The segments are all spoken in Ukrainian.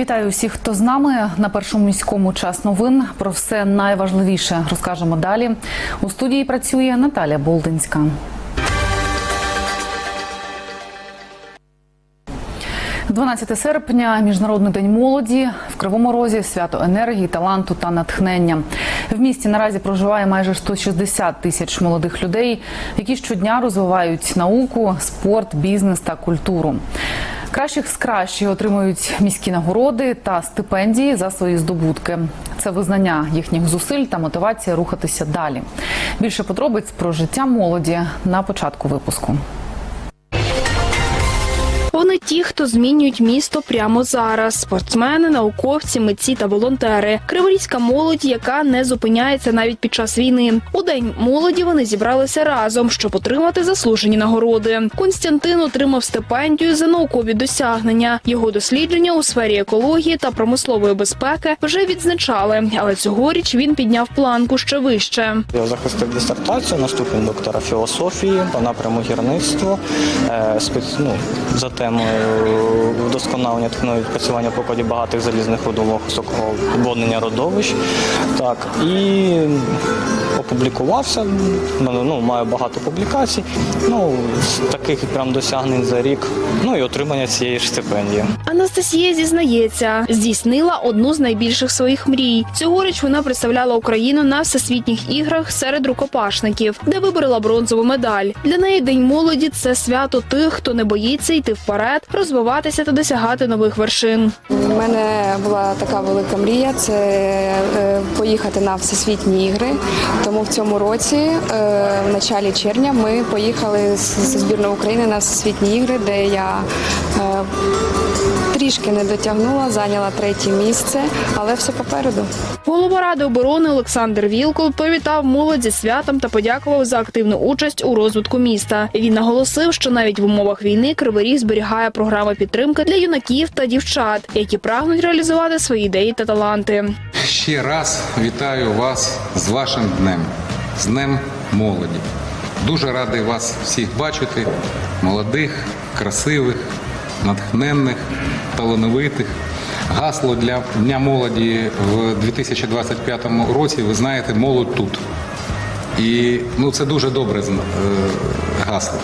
вітаю усіх, хто з нами на першому міському час новин. Про все найважливіше розкажемо далі. У студії працює Наталя Болдинська. «12 серпня, міжнародний день молоді в Кривому Розі, свято енергії, таланту та натхнення. В місті наразі проживає майже 160 тисяч молодих людей, які щодня розвивають науку, спорт, бізнес та культуру. Кращих з кращих отримують міські нагороди та стипендії за свої здобутки. Це визнання їхніх зусиль та мотивація рухатися далі. Більше подробиць про життя молоді на початку випуску. Ті, хто змінюють місто прямо зараз: спортсмени, науковці, митці та волонтери. Криворізька молодь, яка не зупиняється навіть під час війни. У день молоді вони зібралися разом, щоб отримати заслужені нагороди. Константин отримав стипендію за наукові досягнення. Його дослідження у сфері екології та промислової безпеки вже відзначали, але цьогоріч він підняв планку ще вище. Я захистив дисертацію на ступінь доктора філософії по напряму гірництво е, ну, за темою вдосконалення технології відпрацювання коді багатих залізних рудових високого обладнання родовищ. Так, і опублікувався. Мене, Ну, маю багато публікацій. Ну, з таких прям досягнень за рік. Ну і отримання цієї ж стипендії. Анастасія зізнається, здійснила одну з найбільших своїх мрій. Цьогоріч вона представляла Україну на всесвітніх іграх серед рукопашників, де виборола бронзову медаль. Для неї день молоді це свято тих, хто не боїться йти вперед, розвиватися та досягати нових вершин. У мене була така велика мрія це е, поїхати на всесвітні ігри. Тому в цьому році, е, в началі червня, ми поїхали з збірної України на всесвітні ігри, де я е, трішки не дотягнула, зайняла третє місце, але все попереду. Голова ради оборони Олександр Вілкул привітав молодь зі святом та подякував за активну участь у розвитку міста. Він наголосив, що навіть в умовах війни Кривий Ріг зберігає програми підтримки для юнаків та дівчат, які прагнуть реалізувати свої ідеї та таланти. Ще раз вітаю вас з вашим днем, з Днем молоді. Дуже радий вас всіх бачити, молодих, красивих, натхненних, талановитих. Гасло для Дня молоді в 2025 році, ви знаєте, молодь тут. І ну, це дуже добре е, гасло.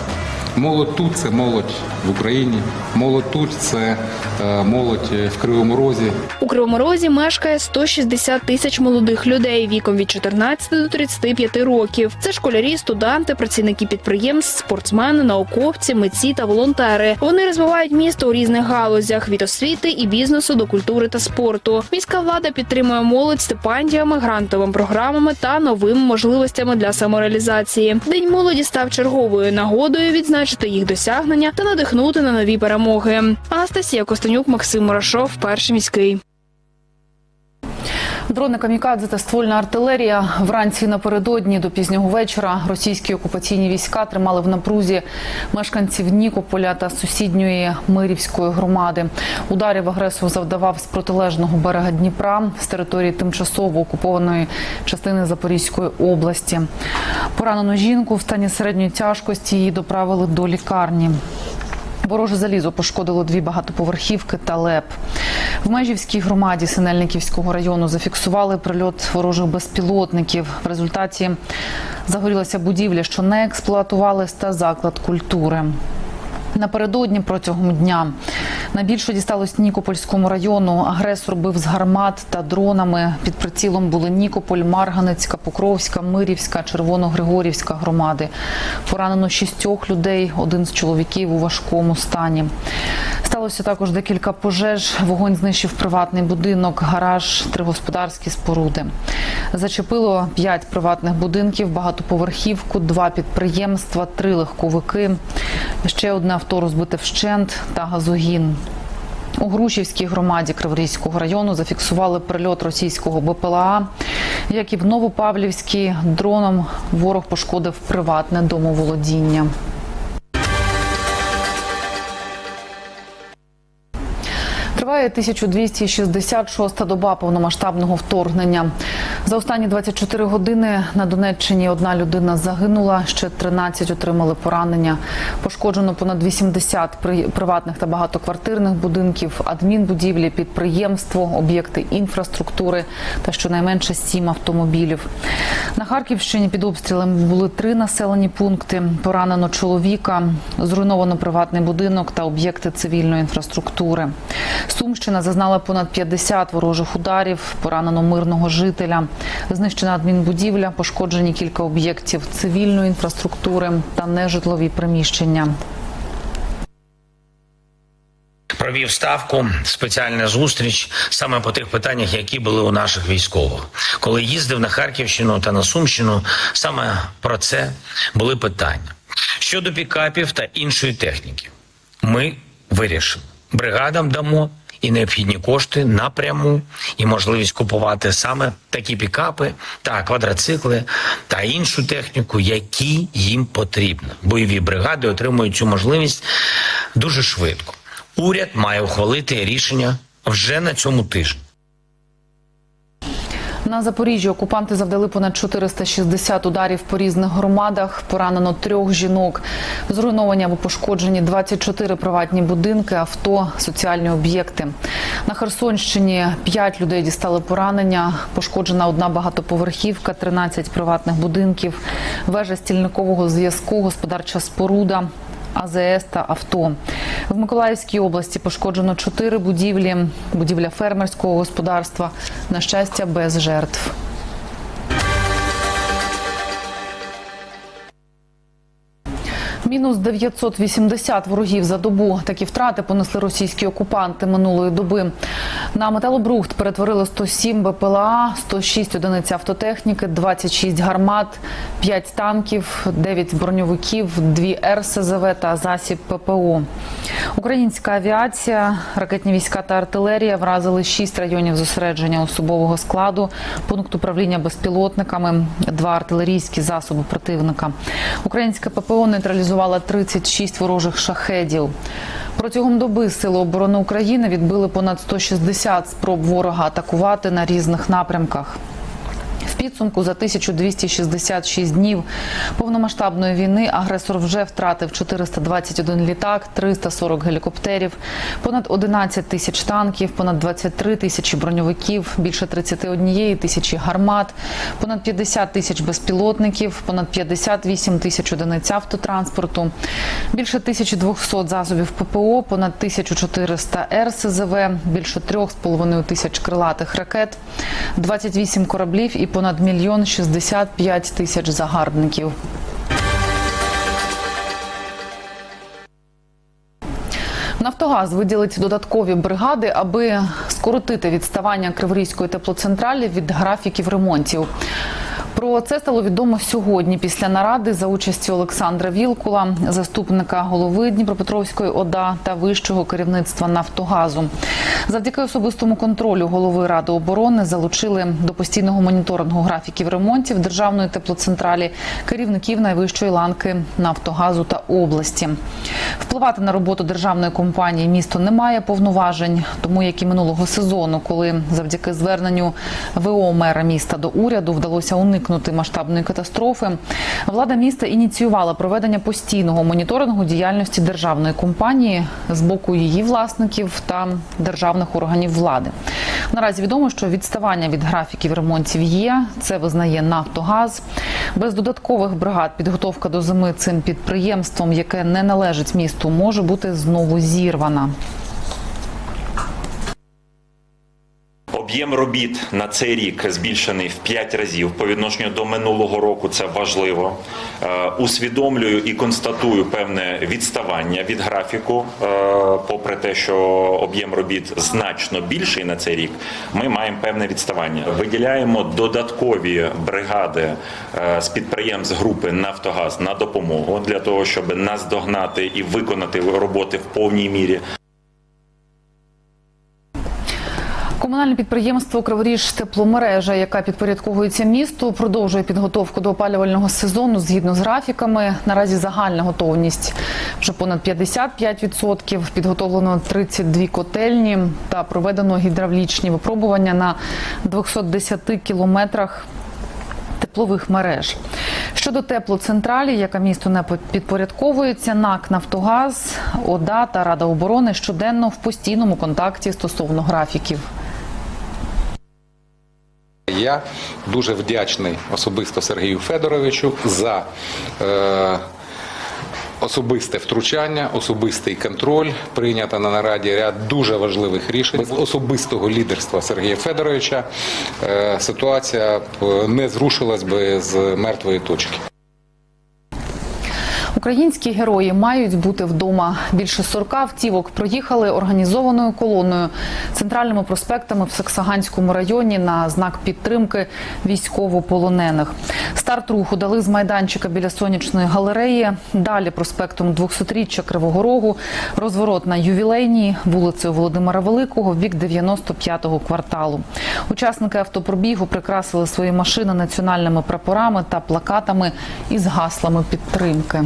Молодь тут це молодь в Україні. Молодь тут це е, молодь в Кривому Розі, У Кривому Розі мешкає 160 тисяч молодих людей віком від 14 до 35 років. Це школярі, студенти, працівники підприємств, спортсмени, науковці, митці та волонтери. Вони розвивають місто у різних галузях від освіти і бізнесу до культури та спорту. Міська влада підтримує молодь стипендіями, грантовими програмами та новими можливостями для самореалізації. День молоді став черговою нагодою відзначити їх досягнення та надихнути на нові перемоги. Анастасія Костенюк, Максим Мурашов, перший міський. Дрони камікадзе та ствольна артилерія вранці напередодні до пізнього вечора російські окупаційні війська тримали в напрузі мешканців Нікополя та сусідньої Мирівської громади. Ударів агресор завдавав з протилежного берега Дніпра з території тимчасово окупованої частини Запорізької області. Поранену жінку в стані середньої тяжкості її доправили до лікарні. Вороже залізо пошкодило дві багатоповерхівки та леп. В Межівській громаді Синельниківського району зафіксували прильот ворожих безпілотників. В результаті загорілася будівля, що не експлуатувалась, та заклад культури. Напередодні протягом дня найбільше дісталось Нікопольському району. Агресор бив з гармат та дронами. Під прицілом були Нікополь, Марганецька, Покровська, Мирівська, Червоногригорівська громади. Поранено шістьох людей, один з чоловіків у важкому стані. Сталося також декілька пожеж. Вогонь знищив приватний будинок, гараж, три господарські споруди. Зачепило п'ять приватних будинків, багатоповерхівку, два підприємства, три легковики. Ще одне авто розбите вщент та газогін. У Грушівській громаді Криворізького району зафіксували прильот російського БПЛА. Як і в Новопавлівській, дроном ворог пошкодив приватне домоволодіння. Триває Триває 1266-та доба повномасштабного вторгнення. За останні 24 години на Донеччині одна людина загинула, ще 13 отримали поранення. Пошкоджено понад 80 при- приватних та багатоквартирних будинків, адмінбудівлі, підприємство, об'єкти інфраструктури та щонайменше 7 автомобілів. На Харківщині під обстрілами були три населені пункти. Поранено чоловіка, зруйновано приватний будинок та об'єкти цивільної інфраструктури. Сумщина зазнала понад 50 ворожих ударів, поранено мирного жителя. Знищена адмінбудівля, пошкоджені кілька об'єктів цивільної інфраструктури та нежитлові приміщення. провів ставку, спеціальна зустріч саме по тих питаннях, які були у наших військових. Коли їздив на Харківщину та на Сумщину, саме про це були питання щодо пікапів та іншої техніки. Ми вирішили бригадам дамо і необхідні кошти напряму, і можливість купувати саме такі пікапи та квадроцикли та іншу техніку, які їм потрібно. Бойові бригади отримують цю можливість дуже швидко. Уряд має ухвалити рішення вже на цьому тижні. На Запоріжжі окупанти завдали понад 460 ударів по різних громадах. Поранено трьох жінок. Зруйновані або пошкоджені 24 приватні будинки, авто, соціальні об'єкти. На Херсонщині 5 людей дістали поранення. Пошкоджена одна багатоповерхівка, 13 приватних будинків, вежа стільникового зв'язку, господарча споруда. АЗС та авто. В Миколаївській області пошкоджено чотири будівлі, будівля фермерського господарства. На щастя, без жертв. Мінус 980 ворогів за добу. Такі втрати понесли російські окупанти минулої доби. На металобрухт перетворили 107 БПЛА, 106 одиниць автотехніки, 26 гармат, 5 танків, 9 броньовиків, 2 РСЗВ та засіб ППО. Українська авіація, ракетні війська та артилерія вразили 6 районів зосередження особового складу, пункт управління безпілотниками, два артилерійські засоби противника. Українське ППО нейтралізувало 36 ворожих шахедів. Протягом доби Сили оборони України відбили понад 160 спроб ворога атакувати на різних напрямках. Підсумку за 1266 днів повномасштабної війни агресор вже втратив 421 літак, 340 гелікоптерів, понад 11 тисяч танків, понад 23 тисячі броньовиків, більше 31 тисячі гармат, понад 50 тисяч безпілотників, понад 58 тисяч одиниць автотранспорту, більше 1200 засобів ППО, понад 1400 РСЗВ, більше 3,5 тисяч крилатих ракет, 28 кораблів і понад мільйон 65 тисяч загарбників. Нафтогаз виділить додаткові бригади, аби скоротити відставання Криворізької теплоцентралі від графіків ремонтів. Про це стало відомо сьогодні після наради за участю Олександра Вілкула, заступника голови Дніпропетровської ОДА та вищого керівництва Нафтогазу. Завдяки особистому контролю голови Ради оборони залучили до постійного моніторингу графіків ремонтів державної теплоцентралі керівників найвищої ланки Нафтогазу та області. Впливати на роботу державної компанії місто не має повноважень, тому як і минулого сезону, коли завдяки зверненню ВО мера міста до уряду вдалося уникнути масштабної катастрофи. Влада міста ініціювала проведення постійного моніторингу діяльності державної компанії з боку її власників та державних органів влади. Наразі відомо, що відставання від графіків ремонтів є. Це визнає Нафтогаз. Без додаткових бригад підготовка до зими цим підприємством, яке не належить місту, може бути знову зірвана. Об'єм робіт на цей рік збільшений в 5 разів по відношенню до минулого року. Це важливо. Е, Усвідомлюю і констатую певне відставання від графіку. Е, Попри те, що об'єм робіт значно більший на цей рік, ми маємо певне відставання. Виділяємо додаткові бригади е, з підприємств групи Нафтогаз на допомогу для того, щоб наздогнати і виконати роботи в повній мірі. Комунальне підприємство Криворіж тепломережа, яка підпорядковується місту, продовжує підготовку до опалювального сезону згідно з графіками. Наразі загальна готовність вже понад 55%. Підготовлено 32 котельні та проведено гідравлічні випробування на 210 кілометрах теплових мереж. Щодо теплоцентралі, яка місту не підпорядковується, НАК Нафтогаз, ОДА та Рада оборони щоденно в постійному контакті стосовно графіків. Я дуже вдячний особисто Сергію Федоровичу за е, особисте втручання, особистий контроль. Прийнято на нараді ряд дуже важливих рішень. Без особистого лідерства Сергія Федоровича е, ситуація б не зрушилась би з мертвої точки. Українські герої мають бути вдома. Більше 40 автівок проїхали організованою колоною центральними проспектами в Саксаганському районі на знак підтримки військовополонених. Старт руху дали з майданчика біля сонячної галереї. Далі проспектом 200-річчя Кривого Рогу, розворот на ювілейній вулицею Володимира Великого в бік 95-го кварталу. Учасники автопробігу прикрасили свої машини національними прапорами та плакатами із гаслами підтримки.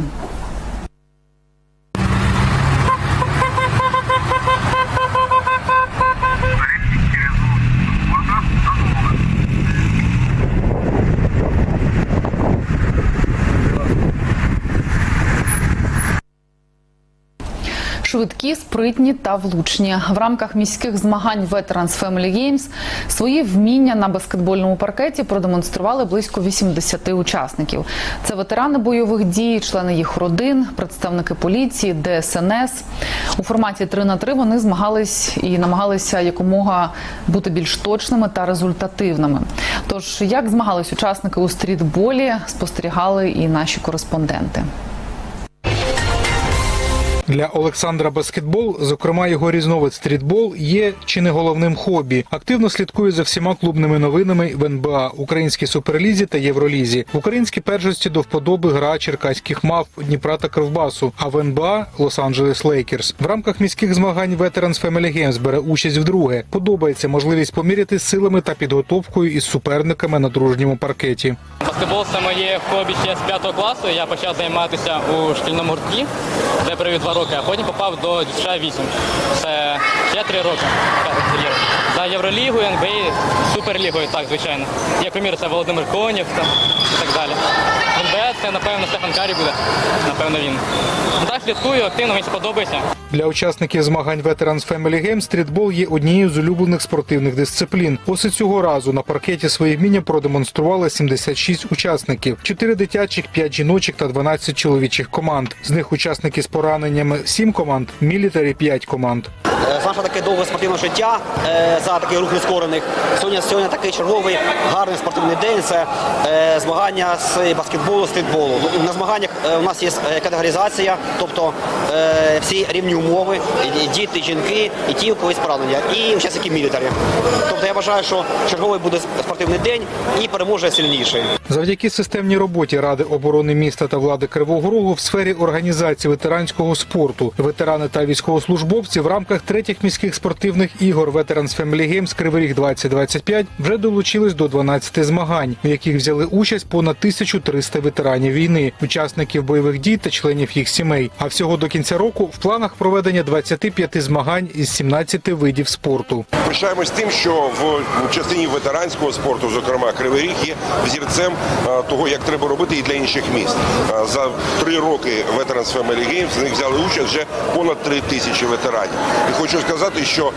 Швидкі, спритні та влучні в рамках міських змагань Veterans Family Games свої вміння на баскетбольному паркеті продемонстрували близько 80 учасників. Це ветерани бойових дій, члени їх родин, представники поліції, ДСНС. У форматі 3 на 3 вони змагались і намагалися якомога бути більш точними та результативними. Тож, як змагались учасники у стрітболі, спостерігали і наші кореспонденти. Для Олександра баскетбол, зокрема його різновид стрітбол, є чи не головним хобі. Активно слідкує за всіма клубними новинами в НБА, українській суперлізі та Євролізі. В українській першості до вподоби гра черкаських мав Дніпра та Кривбасу. А в НБА Лос-Анджелес Лейкерс. В рамках міських змагань Veterans Family Games бере участь вдруге. Подобається можливість поміряти силами та підготовкою із суперниками на дружньому паркеті. Баскетбол це моє хобі ще з п'ятого класу. Я почав займатися у шкільному гурткі, де провів два роки, а потім попав до дівча 8. Це ще роки. За Євролігу, НБА, Суперлігою, так, звичайно. Є примір, це Володимир Конєв там, і так далі. НБА це, напевно, Стефан Карі буде. Напевно, він. Ну, Так, слідкую, активно, мені сподобається. Для учасників змагань Veterans Family Games стрітбол є однією з улюблених спортивних дисциплін. Ось цього разу на паркеті свої вміння продемонстрували 76 учасників: 4 дитячих, 5 жіночих та 12 чоловічих команд. З них учасники з пораненнями 7 команд, мілітарі 5 команд. Е, таке довге спортивне життя е, за такий рух нескорених. Сьогодні, сьогодні такий черговий гарний спортивний день. Це е, змагання з баскетболу, стрітболу. Ну, На змаганнях у нас є категоризація, тобто всі рівні умови, і- і діти, жінки, і ті, у когось поранення, і учасники мілітарі. Тобто я вважаю, що черговий буде спортивний день і переможе сильніший. Завдяки системній роботі Ради оборони міста та влади Кривого Рогу в сфері організації ветеранського спорту ветерани та військовослужбовці в рамках третіх міських спортивних ігор Veterans Family Games Кривий Ріг 2025 вже долучились до 12 змагань, в яких взяли участь понад 1300 ветеранів війни, учасників бойових дій та членів їх сімей. А всього до кінця року в планах проведення 25 змагань із 17 видів спорту. Пишаємось тим, що в частині ветеранського спорту, зокрема Кривий Ріг, є взірцем того, як треба робити і для інших міст. За три роки Veterans Family Games з них взяли участь вже понад три тисячі ветеранів. І хочу сказати, що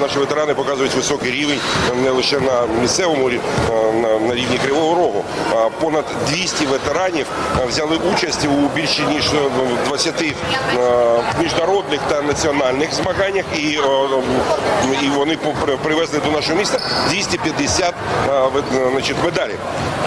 наші ветерани показують високий рівень не лише на місцевому на- рівні Кривого Рогу. Понад 200 ветеранів взяли участь у більше ніж е, 20 е, міжнародних та національних змаганнях, і, і вони привезли до нашого міста 250 е, вет- значить, медалей.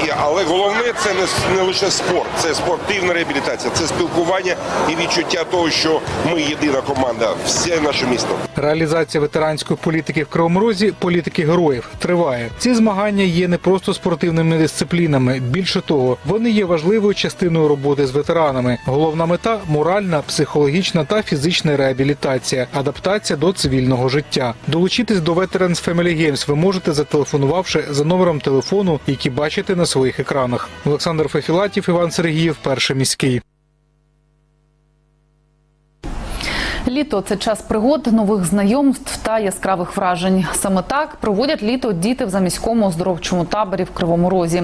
І, але головне це не, не лише спорт, це спортивна реабілітація, це спілкування і відчуття того, що ми єдина команда, все наше місто. Реалізація ветеранської політики в Кривому Розі політики героїв триває. Ці змагання є не просто спортивними дисциплінами. Більше того, вони є важливою частиною роботи з ветеранами. Головна мета моральна, психологічна та фізична реабілітація, адаптація до цивільного життя. Долучитись до Veterans Family Games ви можете зателефонувавши за номером телефону, який бачите на своїх екранах. Олександр Фефілатів, Іван Сергіїв, перший міський. Літо це час пригод, нових знайомств та яскравих вражень. Саме так проводять літо діти в заміському оздоровчому таборі в Кривому Розі.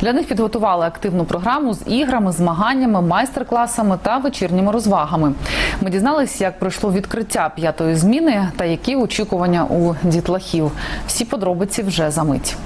Для них підготували активну програму з іграми, змаганнями, майстер-класами та вечірніми розвагами. Ми дізналися, як пройшло відкриття п'ятої зміни та які очікування у дітлахів. Всі подробиці вже за мить.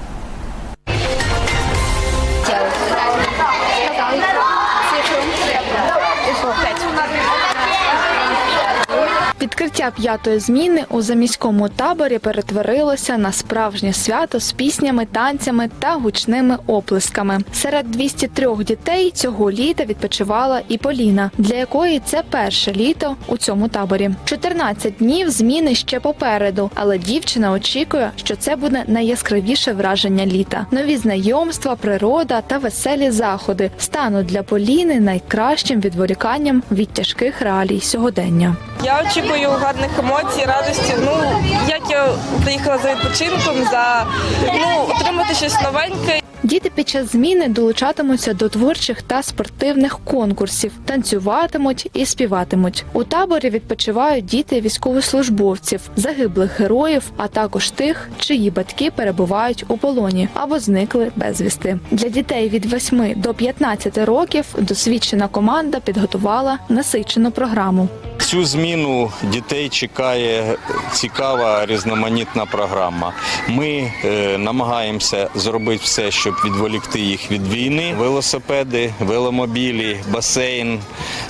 Відкриття п'ятої зміни у заміському таборі перетворилося на справжнє свято з піснями, танцями та гучними оплесками. Серед 203 дітей цього літа відпочивала і Поліна, для якої це перше літо у цьому таборі. 14 днів зміни ще попереду, але дівчина очікує, що це буде найяскравіше враження літа. Нові знайомства, природа та веселі заходи стануть для Поліни найкращим відволіканням від тяжких реалій сьогодення. Я очікую гарних емоцій, радості. Ну як я приїхала за відпочинком, за ну отримати щось новеньке. Діти під час зміни долучатимуться до творчих та спортивних конкурсів, танцюватимуть і співатимуть. У таборі відпочивають діти військовослужбовців, загиблих героїв, а також тих, чиї батьки перебувають у полоні або зникли безвісти. Для дітей від 8 до 15 років досвідчена команда підготувала насичену програму. Цю зміну дітей чекає цікава різноманітна програма. Ми е, намагаємося зробити все, щоб відволікти їх від війни. Велосипеди, веломобілі, басейн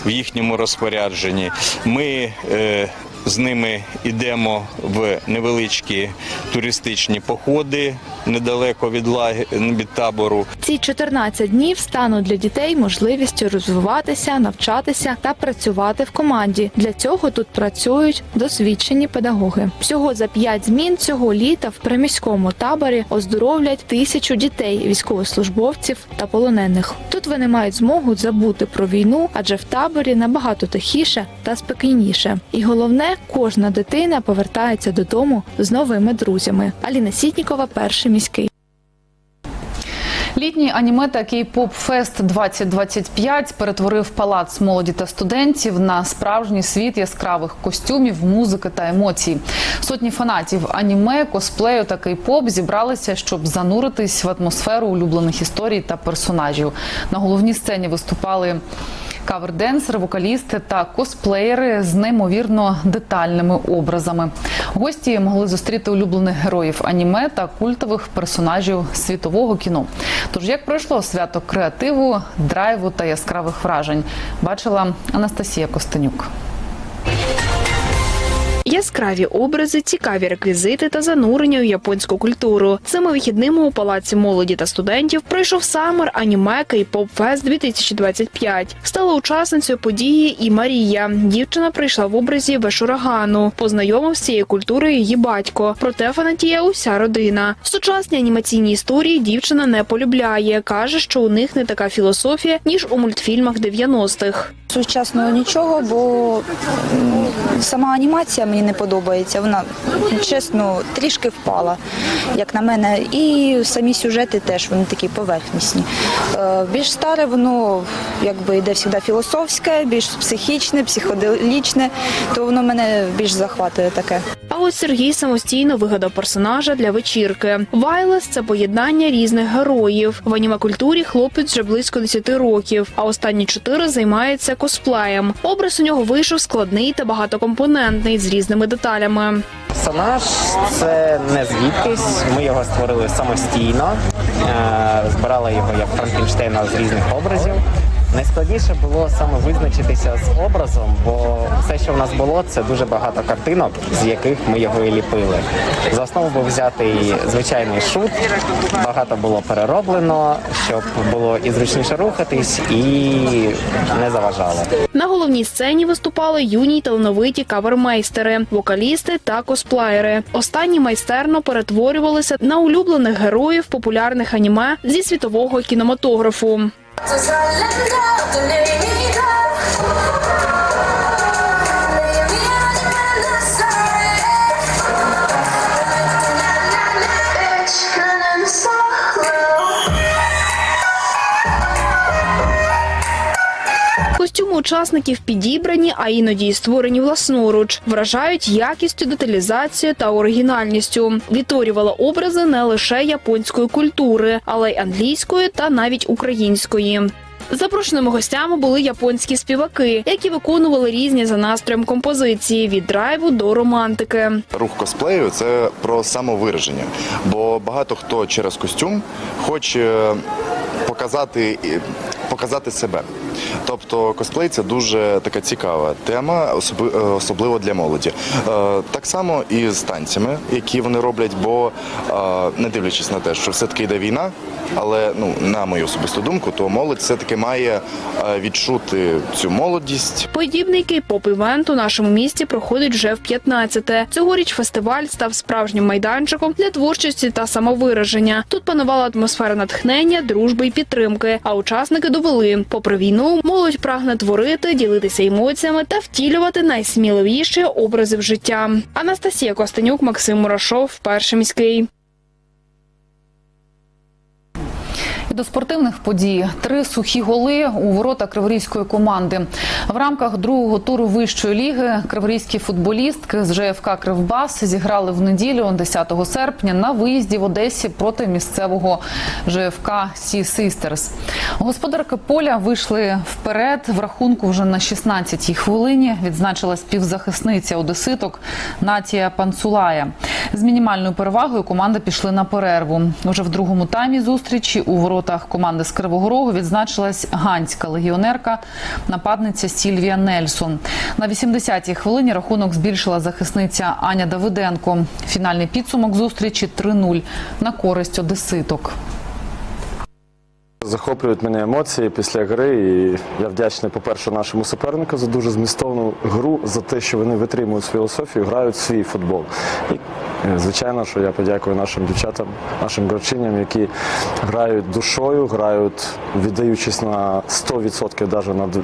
в їхньому розпорядженні. Ми е, з ними йдемо в невеличкі туристичні походи недалеко від лаги від табору. Ці 14 днів стануть для дітей можливістю розвиватися, навчатися та працювати в команді. Для цього тут працюють досвідчені педагоги. Всього за 5 змін цього літа в приміському таборі оздоровлять тисячу дітей, військовослужбовців та полонених. Тут вони мають змогу забути про війну, адже в таборі набагато тихіше та спокійніше. І головне, кожна дитина повертається додому з новими друзями. Аліна Сітнікова, перший міський. Літній аніме та кей-поп фест 2025 перетворив палац молоді та студентів на справжній світ яскравих костюмів, музики та емоцій. Сотні фанатів аніме, косплею та кей-поп зібралися, щоб зануритись в атмосферу улюблених історій та персонажів. На головній сцені виступали. Каверденсери, вокалісти та косплеєри з неймовірно детальними образами. Гості могли зустріти улюблених героїв аніме та культових персонажів світового кіно. Тож як пройшло свято креативу, драйву та яскравих вражень, бачила Анастасія Костенюк. Яскраві образи, цікаві реквізити та занурення у японську культуру. Цими вихідними у палаці молоді та студентів пройшов Самер аніме Кейпоп Фест 2025. Стала учасницею події і Марія. Дівчина прийшла в образі Вешурагану. Познайомив з цією культурою її батько. Проте фанатіє уся родина. Сучасні анімаційні історії дівчина не полюбляє. каже, що у них не така філософія ніж у мультфільмах 90-х. Сучасного нічого, бо сама анімація мені не подобається. Вона чесно трішки впала, як на мене. І самі сюжети теж вони такі поверхнісні. Е, Більш старе, воно якби йде завжди філософське, більш психічне, психоделічне, то воно мене більш захватує таке. А ось Сергій самостійно вигадав персонажа для вечірки. Вайлес це поєднання різних героїв. В анімакультурі хлопець вже близько 10 років, а останні чотири займається косплеєм. Образ у нього вийшов складний та багатокомпонентний з різними деталями. Персонаж це не звідкись. Ми його створили самостійно, е, збирали його як Франкенштейна з різних образів. Найскладніше було саме визначитися з образом, бо все, що в нас було, це дуже багато картинок, з яких ми його і ліпили. За основу був взятий звичайний шут, багато було перероблено, щоб було і зручніше рухатись, і не заважало. На головній сцені виступали юні талановиті кавермейстери, вокалісти та косплеєри. Останні майстерно перетворювалися на улюблених героїв популярних аніме зі світового кінематографу. 就算冷到的那一刻。Костюми учасників підібрані, а іноді й створені власноруч. Вражають якістю, деталізацією та оригінальністю. Відтворювала образи не лише японської культури, але й англійської та навіть української. Запрошеними гостями були японські співаки, які виконували різні за настроєм композиції від драйву до романтики. Рух косплею це про самовираження, бо багато хто через костюм хоче показати, показати себе. Тобто косплей це дуже така цікава тема, е, особливо для молоді. Е, Так само і з танцями, які вони роблять, бо е, не дивлячись на те, що все-таки йде війна, але ну на мою особисту думку, то молодь все-таки має е, відчути цю молодість, Подібний кей-поп івент у нашому місті проходить вже в 15-те. Цьогоріч фестиваль став справжнім майданчиком для творчості та самовираження. Тут панувала атмосфера натхнення, дружби і підтримки. А учасники довели, попри війну, молодь прагне творити, ділитися емоціями та втілювати найсміливіші образи в життя. Анастасія Костенюк, Максим Мурашов, перший міський. До спортивних подій три сухі голи у ворота криворізької команди. В рамках другого туру вищої ліги криворізькі футболістки з ЖФК Кривбас зіграли в неділю 10 серпня на виїзді в Одесі проти місцевого ЖФК Сі Систерс. Господарки поля вийшли вперед в рахунку вже на 16-й хвилині. Відзначилась півзахисниця одеситок Натія Панцулая. З мінімальною перевагою команди пішли на перерву. Уже в другому таймі зустрічі у воротах команди з Кривого Рогу відзначилась ганська легіонерка, нападниця Сільвія Нельсон. На 80-й хвилині рахунок збільшила захисниця Аня Давиденко. Фінальний підсумок зустрічі 3-0 на користь одеситок. Захоплюють мене емоції після гри, і я вдячний, по-перше, нашому супернику за дуже змістовну гру, за те, що вони витримують філософію, грають свій футбол. І, е, звичайно, що я подякую нашим дівчатам, нашим гравчиням, які грають душою, грають, віддаючись на 100%, навіть на д-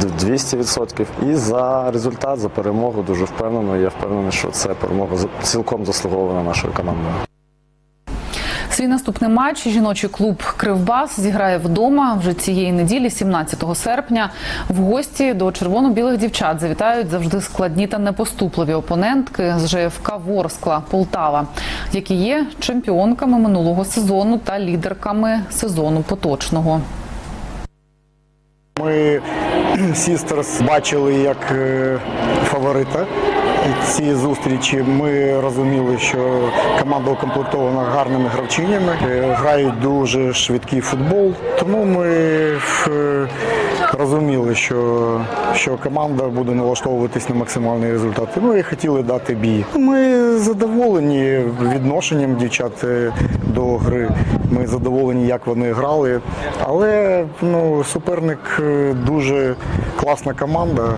д- 200%. І за результат, за перемогу дуже впевнено. Я впевнений, що це перемога цілком заслугована нашою командою. Свій наступний матч жіночий клуб Кривбас зіграє вдома вже цієї неділі, 17 серпня. В гості до червоно-білих дівчат завітають завжди складні та непоступливі опонентки з ЖФК Ворскла Полтава, які є чемпіонками минулого сезону та лідерками сезону поточного. Ми Сістерс бачили як е, фаворита. І ці зустрічі ми розуміли, що команда укомплектована гарними гравчинями, е, грають дуже швидкий футбол. Тому ми е, розуміли, що, що команда буде налаштовуватись на максимальний результат. І Ми хотіли дати бій. Ми задоволені відношенням дівчат е, до гри. Ми задоволені, як вони грали. Але ну, суперник дуже класна команда.